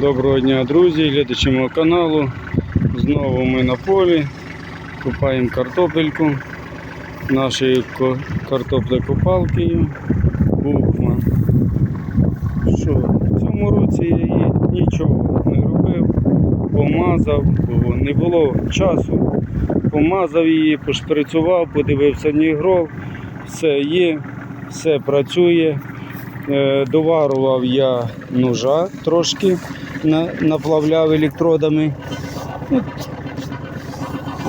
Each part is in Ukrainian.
Доброго дня, друзі, глядачі мого каналу. Знову ми на полі. Купаємо картопельку нашою ко- картоплекопалкою. Бухма. Що, в цьому році я її нічого не робив, помазав, бо не було часу. Помазав її, пошприцював, подивився нігров, все є, все працює. Е, Доварував я ножа трошки, наплавляв електродами. От,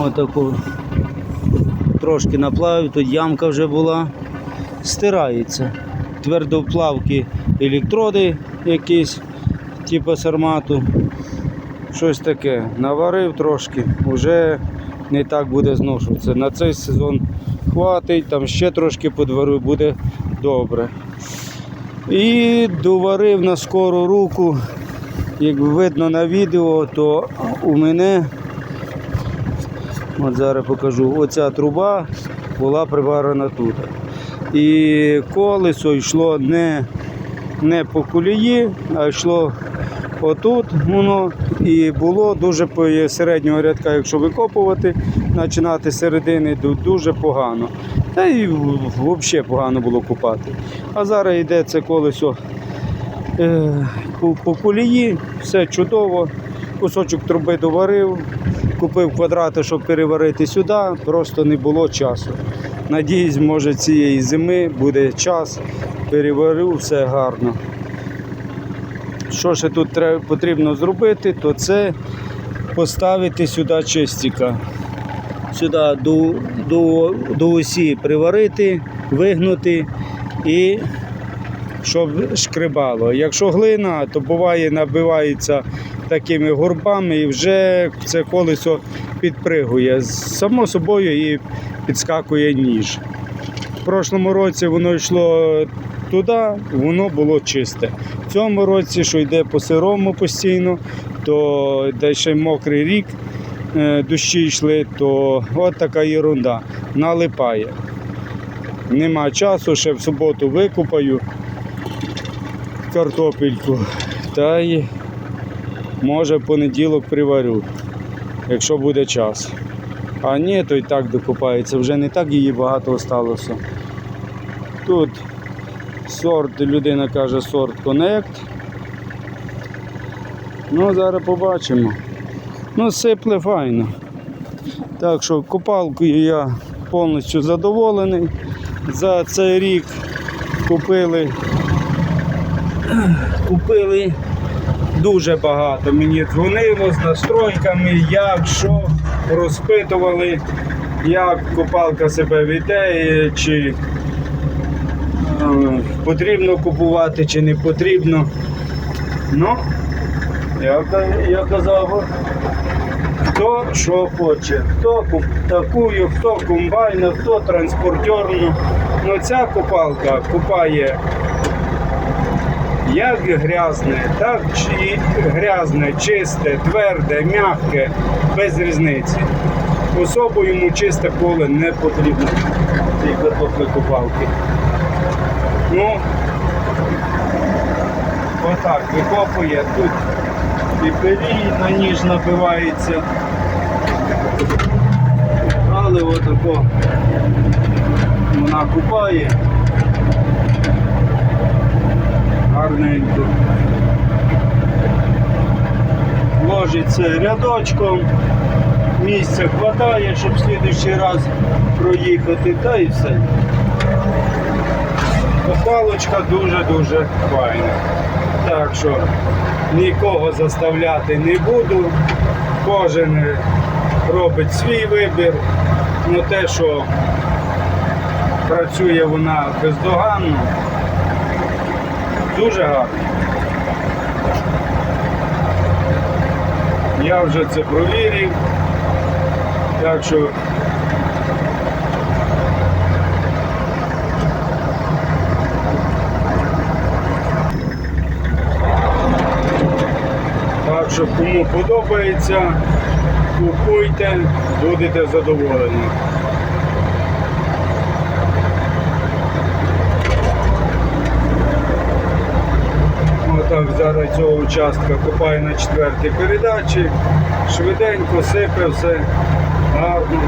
отаку. Трошки наплавив, тут ямка вже була, стирається. Твердоплавки електроди якісь, типу сармату. Щось таке. Наварив трошки, вже не так буде зношуватися. На цей сезон хватить, там ще трошки подварю, буде добре. І доварив на скору руку. Як видно на відео, то у мене, от зараз покажу, оця труба була приварена тут. І колесо йшло не, не по колії, а йшло отут воно і було дуже по середнього рядка, якщо викопувати, починати з середини, ду- дуже погано. Та й взагалі погано було купати. А зараз йде це колесо е, по, колії, все чудово. Кусочок труби доварив, купив квадрати, щоб переварити сюди, просто не було часу. Надіюсь, може цієї зими буде час, переварю все гарно. Що ще тут потрібно зробити, то це поставити сюди чистика. Сюди до, до, до осі приварити, вигнути і щоб шкрибало. Якщо глина, то буває набивається такими горбами і вже це колесо підпригує. Само собою і підскакує ніж. В прошлому році воно йшло туди, воно було чисте. В цьому році, що йде по сирому постійно, то де ще мокрий рік, е, дощі йшли, то от така ерунда, налипає. Нема часу, ще в суботу викупаю картопельку. Та й може в понеділок приварю, якщо буде час. А ні, то і так докупається, вже не так її багато осталося. Тут сорт, людина каже, сорт Connect. Ну, зараз побачимо. Ну, сипле файно. Так що купалкою я повністю задоволений. За цей рік купили, купили дуже багато. Мені дзвонило з настройками, як що розпитували, як купалка себе веде, чи е, потрібно купувати, чи не потрібно. Ну, я, я казав, хто що хоче, хто ку- такую, хто комбайна, хто транспортерну. Ну ця купалка купає як грязне, так і грязне, чисте, тверде, м'яке, без різниці. Особо йому чисте поле не потрібно цієї картоплекопалки. Ну, отак викопує, тут і пилі на ніж набивається. Але отако вона купає гарненько. Ложиться рядочком, місця хватає, щоб в раз проїхати, та і все. Палочка дуже-дуже файна. Так що нікого заставляти не буду. Кожен робить свій вибір. Ну те, що працює вона бездоганно, дуже гарно. Я вже це провірив. Так що Так що кому подобається, купуйте, будете задоволені. Отак зараз. Зараз цього участка копає на четвертій передачі. Швиденько сипе все гарно.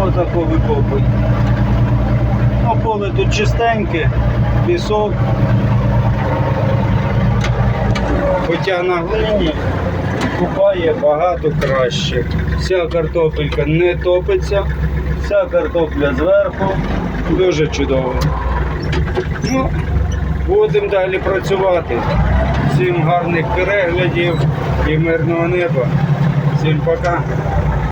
Отако викопує. Ну, поле тут чистеньке, пісок. Хоча на глині купає багато краще. Вся картопелька не топиться, вся картопля зверху. Дуже чудово. Ну, будемо далі працювати. Всім гарних переглядів і мирного неба. Всім пока.